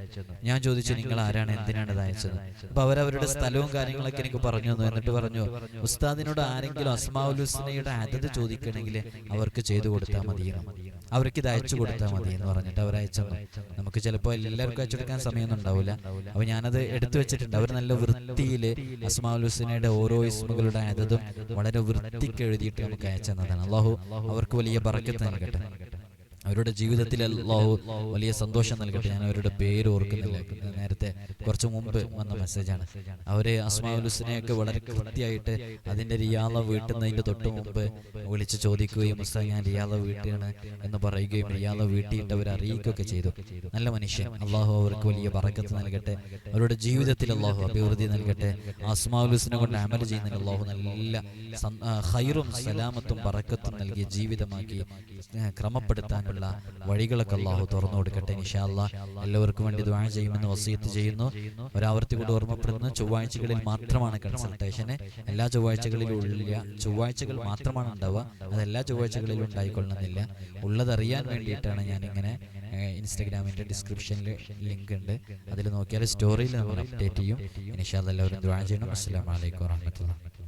Speaker 1: ഞാൻ ചോദിച്ചു നിങ്ങൾ ആരാണ്? എന്തിനാണ് ഇത് അയച്ചത്? അപ്പൊ അവരവരുടെ സ്ഥലവും കാര്യങ്ങളൊക്കെ എനിക്ക് പറഞ്ഞു തന്നു. എന്നിട്ട് പറഞ്ഞു ഉസ്താദിനോട് ആരെങ്കിലും അസ്മാഉൽ ഹുസ്നയുടെ അതത് ചോദിക്കണമെങ്കിൽ അവർക്ക് ചെയ്തു കൊടുത്താൽ മതിയെന്ന് അവർക്ക് ഇത് അയച്ചു കൊടുത്താൽ മതി എന്ന് പറഞ്ഞിട്ട് അവർ അയച്ചു നമുക്ക് ചിലപ്പോൾ എല്ലാവർക്കും അയച്ചു കൊടുക്കാൻ സമയമൊന്നും ഉണ്ടാവില്ല അപ്പൊ ഞാനത് എടുത്തു വെച്ചിട്ടുണ്ട് അവർ നല്ല വൃത്തിയിൽ അസ്മാഉൽ ഹുസ്നയുടെ ഓരോ ഇസ്മുകളുടെ അതതും വളരെ വൃത്തിക്ക് എഴുതിയിട്ട് നമുക്ക് അയച്ചു തന്നതാണ്. അള്ളാഹു അവർക്ക് വലിയ ബറക്കത്ത് നൽകട്ടെ. അവരുടെ ജീവിതത്തിൽ അള്ളാഹു വലിയ സന്തോഷം നൽകട്ടെ. ഞാൻ അവരുടെ പേര് ഓർക്കുന്നില്ല. നേരത്തെ കുറച്ച് മുമ്പ് വന്ന മെസ്സേജാണ് അവരെ അസ്മാഉൽ ഹുസ്നയൊക്കെ വളരെ കൃത്യമായിട്ട് അതിന്റെ റിയാള വീട്ടുന്നതിന്റെ തൊട്ട് മുമ്പ് വിളിച്ച് ചോദിക്കുകയും ഉസ്താ ഞാൻ റിയാള വീട്ടിയാണ് എന്ന് പറയുകയും റിയാള വീട്ടിയിട്ട് അവർ അറിയിക്കുകയൊക്കെ ചെയ്തു. നല്ല മനുഷ്യൻ. അള്ളാഹു അവർക്ക് വലിയ പറക്കത്ത് നൽകട്ടെ. അവരുടെ ജീവിതത്തിൽ അള്ളാഹു അഭിവൃദ്ധി നൽകട്ടെ. അസ്മാഉൽ ഹുസ്നെ കൊണ്ട് അമൽ ചെയ്യുന്നതിന് അള്ളാഹു നല്ല ഹൈറും സലാമത്തും പറക്കത്തും നൽകിയ ജീവിതമാക്കി ആ, ക്രമപ്പെടുത്താനുള്ള വഴികളൊക്കെ അള്ളാഹു തുറന്നു കൊടുക്കട്ടെ അല്ലാഹ് എല്ലാവർക്കും വേണ്ടി ദ്വാ ചെയ്യുമെന്ന് വസീത്ത് ചെയ്യുന്നു. ഒരാവർത്തി കൂടി ഓർമ്മപ്പെടുന്നു ചൊവ്വാഴ്ചകളിൽ മാത്രമാണ് കൺസൾട്ടേഷന് എല്ലാ ചൊവ്വാഴ്ചകളിലും ഇല്ല ചൊവ്വാഴ്ചകൾ മാത്രമാണ് ഉണ്ടാവുക. അത് എല്ലാ ചൊവ്വാഴ്ചകളിലും ഉണ്ടായിക്കൊള്ളണമെന്നില്ല ഉള്ളതറിയാൻ വേണ്ടിയിട്ടാണ് ഞാൻ ഇങ്ങനെ ഇൻസ്റ്റാഗ്രാമിന്റെ ഡിസ്ക്രിപ്ഷനിൽ ലിങ്ക് ഉണ്ട്. അതിൽ നോക്കിയാൽ സ്റ്റോറിയിൽ നമ്മൾ അപ്ഡേറ്റ് ചെയ്യും. അല്ലാഹ് എല്ലാവരും ദ്വാ ചെയ്യണം. അസ്സലാമു അലൈക്കും വറഹ്മത്തുള്ളാഹി